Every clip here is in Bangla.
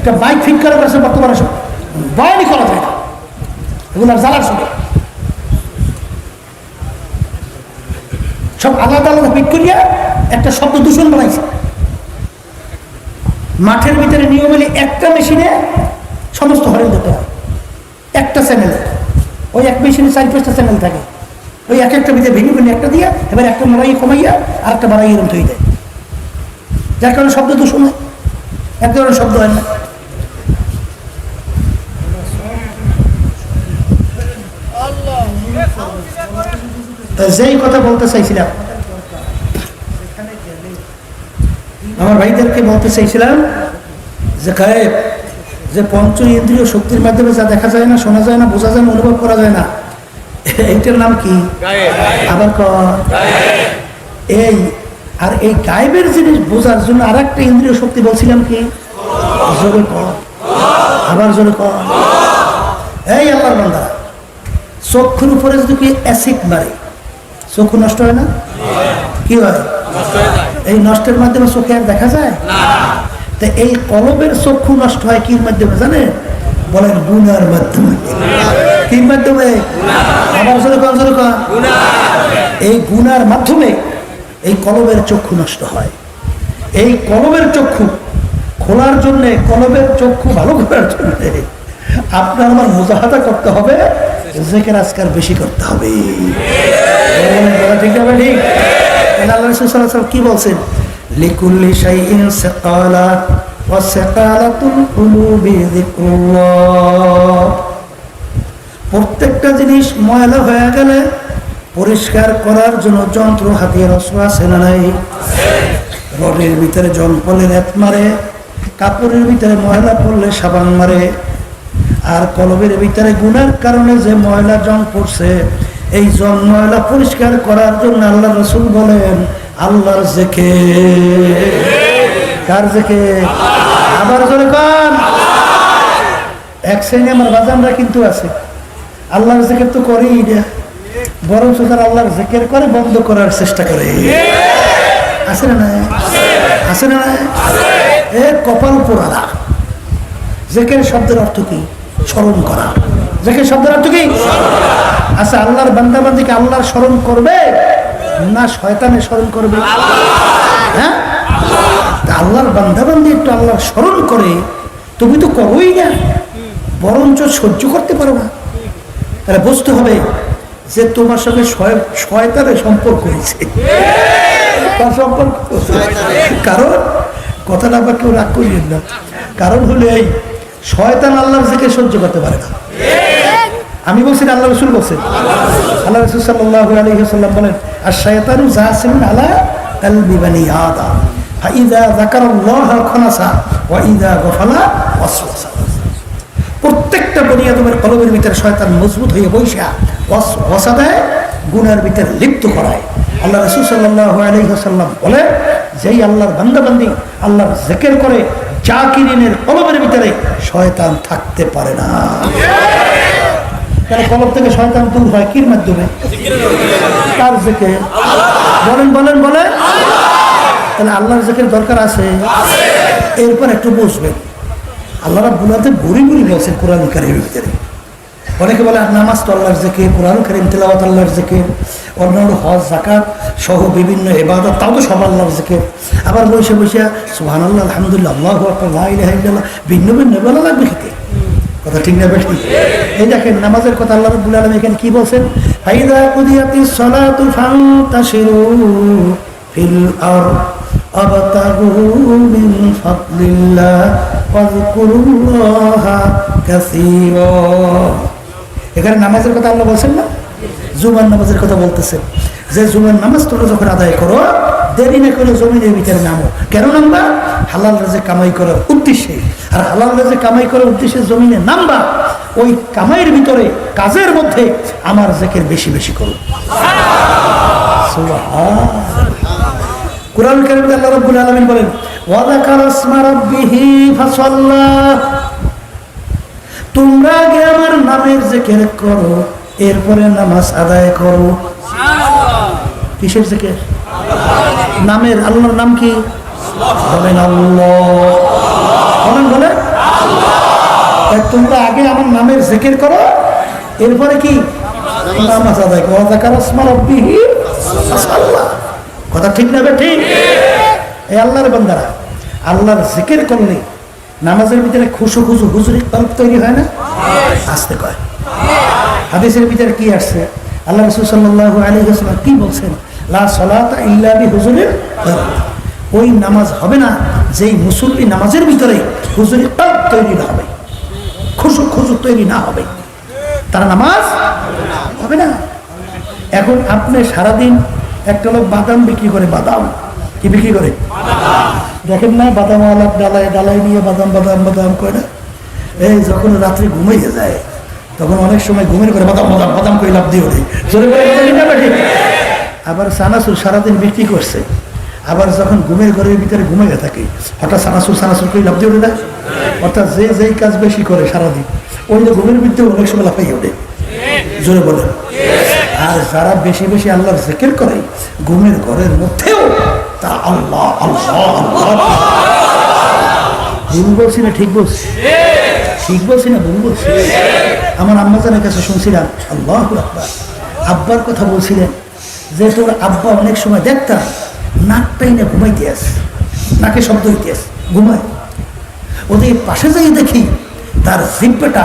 একটা বাইক ফিট করা করেছে বর্তমানে বয়ানি করা যায় না। এগুলো জ্বালার সময়। সব আলাদা আলাদা ফিট করিয়া একটা শব্দ দূষণ বানাইছে। মাঠের ভিতরে নিয়ম একটা মেশিনে সমস্ত হরেন দিতে হয়। একটা চ্যানেলে ওই এক মেশিনে চার পাঁচটা চ্যানেল থাকে। ওই এক একটা ভিতরে ভেঙে ভেঙে একটা দিয়ে, এবার একটা লড়াই কমাইয়া আর একটা বাড়াই এরম তৈরি দেয়। যার কারণে শব্দ দূষণ হয়। এক ধরনের শব্দ হয় না তা যেই কথা বলতে চাইছিলাম। আমার ভাইদেরকে বলতে চাইছিলাম যে গায়েব যে পঞ্চ ইন্দ্রিয় শক্তির মাধ্যমে যা দেখা যায় না শোনা যায় না বোঝা যায় না অনুভব করা যায় না এইটার নাম কি? আবার এই আর এই গায়েবের জিনিস বোঝার জন্য আর একটা ইন্দ্রিয় শক্তি বলছিলাম কি? জোরে ক। আবার জোরে ক। এই আল্লাহর বান্দা চক্ষুর উপরে যদি কি অ্যাসিড মারে চক্ষু নষ্ট হয় না? কি হয়? এই নষ্টের মাধ্যমে চোখে আর দেখা যায়? তা এই কলবের চক্ষু নষ্ট হয় কির মাধ্যমে জানেন? বলেন গুনার মাধ্যমে। কির মাধ্যমে? আবার এই গুনার মাধ্যমে এই কলবের চক্ষু নষ্ট হয়। এই কলবের চক্ষু খোলার জন্যে কলবের চক্ষু ভালো করার জন্য আপনার আমার মোজাহাতা করতে হবে, জেকের আজকার বেশি করতে হবে। কি বলছেন? প্রত্যেকটা জিনিস ময়লা হয়ে গেলে পরিষ্কার করার জন্য যন্ত্র হাতিয়ার অস্ত্র আছে না নাই? রডের ভিতরে জল পড়লে রেত মারে, কাপড়ের ভিতরে ময়লা পড়লে সাবান মারে। আর কলবের ভিতরে গুণের কারণে যে ময়লা জং পড়ছে, এই জং ময়লা পরিষ্কার করার জন্য আল্লাহ রসুল বলেন, আল্লাহর জেখে কার জেখে আবার জোরে কন। এক শ্রেণি আমার বাজানরা কিন্তু আছে। আল্লাহর জেকের তো করেই না। বরং সুতরাং আল্লাহর জেকের করে বন্ধ করার চেষ্টা করে। আছে না? আছে না? এ কপাল পোড়ালা। জেকের শব্দের অর্থ কি? স্মরণ করা। জেকের শব্দের অর্থ কি? আচ্ছা আল্লাহর বান্দাবান্দিকে আল্লাহর স্মরণ করবে না শয়তানের স্মরণ করবে? হ্যাঁ? আল্লাহর বান্দাবান্দি একটু আল্লাহর স্মরণ করে, তুমি তো করোই না, বরঞ্চ সহ্য করতে পারো না। তাহলে বুঝতে হবে যে তোমার সঙ্গে শয়- শয়তানের সম্পর্ক হয়েছে। কারণ, কথাটা আবার কেউ রাগ করিয়েন না। কারণ হলে এই শয়তান আল্লাহর থেকে সহ্য করতে পারে না। আমি বলছি আল্লাহ রসুল বলছেন আল্লাহ রসুল সাল্লাহ আলী সাল্লাম বলেন আর শয়তানু জাহাসিন আলা আদম ফাইদা যাকারাল্লাহ খানাসা ওয়া ইদা গফালা ওয়াসওয়াসা। প্রত্যেকটা বনি আদমের কলমের ভিতরে শয়তান মজবুত হয়ে বৈশা ওয়াসা দেয় ভিতরে লিপ্ত করায়। আল্লাহ রসুল সাল্লাহ আলহিহাসাল্লাম বলে যেই আল্লাহর বান্দাবান্দি আল্লাহর জেকের করে, জাকিরিনের কলমের ভিতরে শয়তান থাকতে পারে না। তাহলে কলম থেকে শয়তান দূর হয় কির মাধ্যমে? তার জেকে। বলেন বলেন বলেন। তাহলে আল্লাহর জেকের দরকার আছে? এরপর একটু বুঝবেন। আল্লাহ রাব্বুলাতে বুড়ি বুড়ি বলছেন কোরআন কারিমের ভিতরে। অনেকে বলে নামাজ তো আল্লাহর জেকে কোরআন কারিম, তেলাওয়াত আল্লাহর জেকে অন্যান্য হজ জাকাত সহ বিভিন্ন এবাদত তাও তো সব আল্লাহর জেকে আবার বসে বসে সুহান আল্লাহ আলহামদুলিল্লাহ আল্লাহ ভিন্ন ভিন্ন বেলা লাগবে খেতে। কথা ঠিক না বেঠি এই দেখেন, নামাজের কথা আল্লাহ রাব্বুল আলামিন এখানে কি বলছেন? ফাইদা কুদিয়াতিস সালাতু ফান্তাশিরু ফিল আবতাগু মিন ফাদলিল্লাহ ওয়াজকুরুল্লাহা কাসীরা। এখানে নামাজের কথা আল্লাহ বলছেন না? জুমার নামাজের কথা বলতেছেন। যে জুমার নামাজ তোমরা যখন আদায় করো, দেরি না করে জমিনের ভিতরে নামো। কেন নামবা? হালাল রাজে কামাই করার উদ্দেশ্যে। আর হালাল রাজে কামাই করার উদ্দেশ্যে জমিনে নামবা। ওই কামাইয়ের ভিতরে, কাজের মধ্যে আমার জেকের বেশি বেশি করো। কোরআন কারিমে আল্লাহ রাব্বুল আলামিন বলেন, ওয়া যাকারা ইসমা রাব্বিহি ফাসাল্লা তোমরা আগে আমার নামের যে জিকির করো, এরপরে নামাজ আদায় করো। কিসের জিকির? নামের, আল্লাহর নাম কি? বলেন আল্লাহ। বলেন বলেন। তোমরা আগে আমার নামের জিকির করো, এরপরে কি? নামাজ আদায় করো। যাকার আসমা রব্বিহি কথা ঠিক না ঠিক। এই আল্লাহর বান্দারা, আল্লাহর জিকির করলে নামাজের ভিতরে খুশু খুশু হুজুরি কল্প তৈরি হয় না? আসতে কয়। হাদিসের ভিতরে কি আসছে? আল্লাহ রসুল সাল্লাহ আলী হাসলাম কি বলছেন? লা সলাতা হুজুরের ওই নামাজ হবে না যেই মুসল্লি নামাজের ভিতরে হুজুরি কল্প তৈরি না হবে। খুশু খুশু তৈরি না হবে। তার নামাজ হবে না। এখন আপনি সারাদিন একটা লোক বাদাম বিক্রি করে বাদাম কি বিক্রি করে? দেখেন না বাদাম আলাপ ডালায় ডালায় নিয়ে বাদাম বাদাম বাদাম করে। না এই যখন রাত্রে ঘুমাইয়ে যায়, তখন অনেক সময় ঘুমের করে বাদাম বাদাম বাদাম করে লাভ দিয়ে ওঠে। জোরে? আবার সানাসুর সারাদিন বিক্রি করছে। আবার যখন ঘুমের ঘরের ভিতরে ঘুমিয়ে থাকে, হঠাৎ সানাসুর সানাসুর করে লাভ দিয়ে ওঠে না? অর্থাৎ যে যেই কাজ বেশি করে সারাদিন, ওই যে ঘুমের ভিতরে অনেক সময় লাফাই ওঠে। জোরে বলেন। আর যারা বেশি বেশি আল্লাহর জিকির করে, ঘুমের ঘরের মধ্যেও তা আল্লাহ আল্লাহ আল্লাহ। ভুল বলছি না, ঠিক বলছি? ঠিক বলছি না, ভুল বলছি? আমার আম্মাজানের কাছে শুনছিলাম, আল্লাহ আব্বা আব্বার কথা বলছিলেন যে, তোর আব্বা অনেক সময় দেখতাম নাকটাই না ঘুমাইতে আস, নাকে শব্দ হইতে আস, ঘুমায়। ওদের পাশে যাই দেখি, তার জিব্বেটা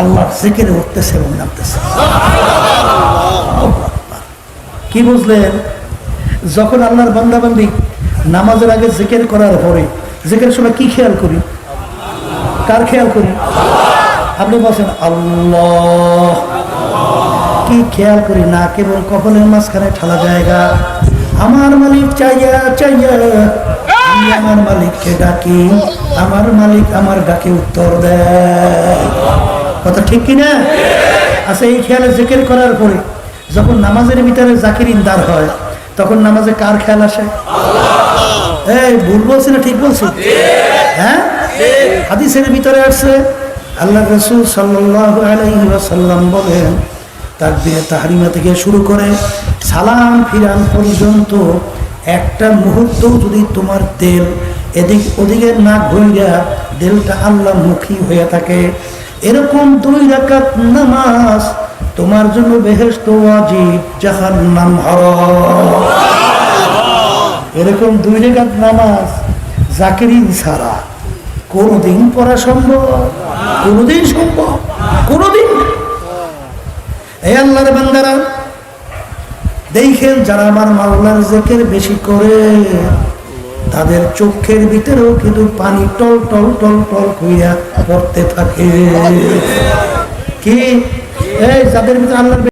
আল্লাহর জেকেরে উঠতেছে এবং নামতেছে। কি বুঝলেন? যখন আল্লাহর বান্দাবান্দি নামাজের আগে জিকের করার পরে, জিকের সময় কি খেয়াল করি? কার খেয়াল করি? আপনি বলছেন, আল্লাহ। কি খেয়াল করি? না, কেবল কপালের মাঝখানে ঠালা জায়গা। আমার মালিক চাইয়া চাইয়া আমি আমার মালিককে ডাকি। আমার মালিক আমার ডাকে উত্তর দেয়। কথা ঠিক কিনা আচ্ছা এই খেয়ালে জিকির করার পরে যখন নামাজের ভিতরে জাকির ইন্দার হয় তখন নামাজে কার খেয়াল আসে? এই, ভুল বলছি না ঠিক বলছি? হ্যাঁ? হাদিসের ভিতরে আসছে আল্লাহ রসুল সাল্লাহ বলেন তাকবিরে তাহারিমা থেকে শুরু করে সালাম ফিরান পর্যন্ত একটা মুহূর্ত যদি তোমার তেল এদিক ওদিকে না ঘুরিয়া দেলটা আল্লাহ মুখী হয়ে থাকে এরকম দুই রাকাত নামাজ তোমার জন্য বেহেস্ত জাহান্নাম হারাম। এরকম দুই রেখাত নামাজ জাকিরিন ছাড়া কোনোদিন পড়া সম্ভব, কোনোদিন সম্ভব, কোনোদিন। এই আল্লাহর বান্দারা, দেখেন যারা আমার মাওলার জেকের বেশি করে তাদের চোখের ভিতরেও কিন্তু পানি টল টল টল টল করিয়া পড়তে থাকে। কি? এই, যাদের ভিতরে আল্লাহর